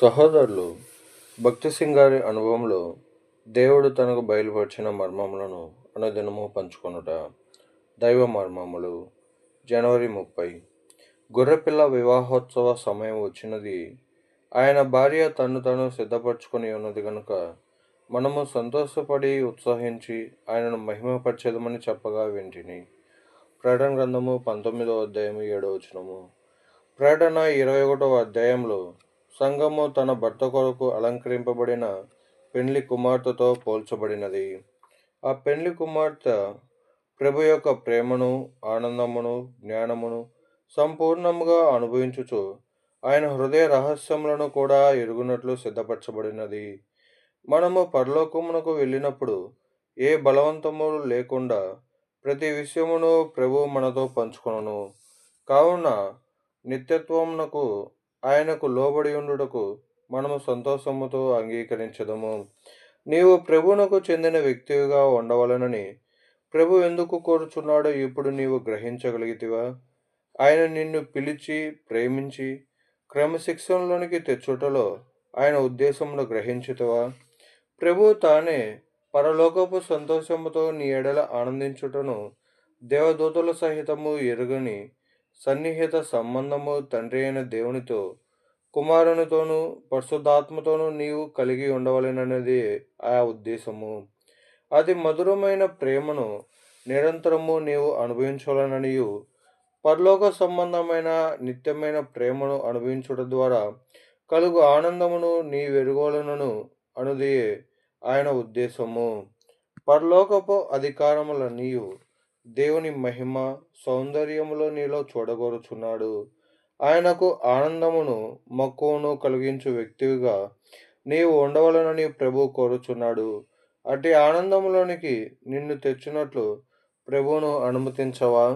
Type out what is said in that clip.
సహోదరులు భక్తి సింగ్ గారి అనుభవంలో దేవుడు తనకు బయలుపరిచిన మర్మములను అనుదినము పంచుకొనుట దైవ మర్మములు. జనవరి ముప్పై. గొర్రెపిల్ల వివాహోత్సవ సమయం వచ్చినది. ఆయన భార్య తను తను సిద్ధపరచుకొని ఉన్నది కనుక మనము సంతోషపడి ఉత్సాహించి ఆయనను మహిమపరచేదమని చెప్పగా వింటిని. ప్రకటన గ్రంథము పంతొమ్మిదవ అధ్యాయము ఏడవ వచనము. ప్రకటన ఇరవై ఒకటవ అధ్యాయంలో సంఘము తన భర్త కొరకు అలంకరింపబడిన పెండ్లి కుమార్తెతో పోల్చబడినది. ఆ పెండ్లి కుమార్తె ప్రభు యొక్క ప్రేమను ఆనందమును జ్ఞానమును సంపూర్ణముగా అనుభవించుచు ఆయన హృదయ రహస్యములను కూడా ఎరుగునట్లు సిద్ధపరచబడినది. మనము పరలోకమునకు వెళ్ళినప్పుడు ఏ బలవంతము లేకుండా ప్రతి విషయమును ప్రభు మనతో పంచుకొను కావున నిత్యత్వమునకు ఆయనకు లోబడి ఉండుటకు మనము సంతోషముతో అంగీకరించదము. నీవు ప్రభువునకు చెందిన వ్యక్తిగా ఉండవలనని ప్రభు ఎందుకు కోరుచున్నాడో ఇప్పుడు నీవు గ్రహించగలిగితివా? ఆయన నిన్ను పిలిచి ప్రేమించి క్రమశిక్షణలోనికి తెచ్చుటలో ఆయన ఉద్దేశమును గ్రహించుతవా? ప్రభు తానే పరలోకపు సంతోషముతో నీ ఎడల ఆనందించుటను దేవదూతల సహితము ఎరుగని సన్నిహిత సంబంధము తండ్రి అయిన దేవునితో కుమారునితోనూ పరిశుద్ధాత్మతోనూ నీవు కలిగి ఉండవలననేది ఆ ఉద్దేశము. అది మధురమైన ప్రేమను నిరంతరము నీవు అనుభవించాలననియు పరలోక సంబంధమైన నిత్యమైన ప్రేమను అనుభవించుట ద్వారా కలుగు ఆనందమును నీ వెరుగోలనను అనుది ఆయన ఉద్దేశము. పరలోకపు అధికారముల నీవు దేవుని మహిమ సౌందర్యములో నీలో చూడగోరుచున్నాడు. ఆయనకు ఆనందమును మక్కువను కలిగించు వ్యక్తిగా నీవు ఉండవలనని ప్రభు కోరుచున్నాడు. అటు ఆనందంలోనికి నిన్ను తెచ్చినట్లు ప్రభువును అనుమతించవా?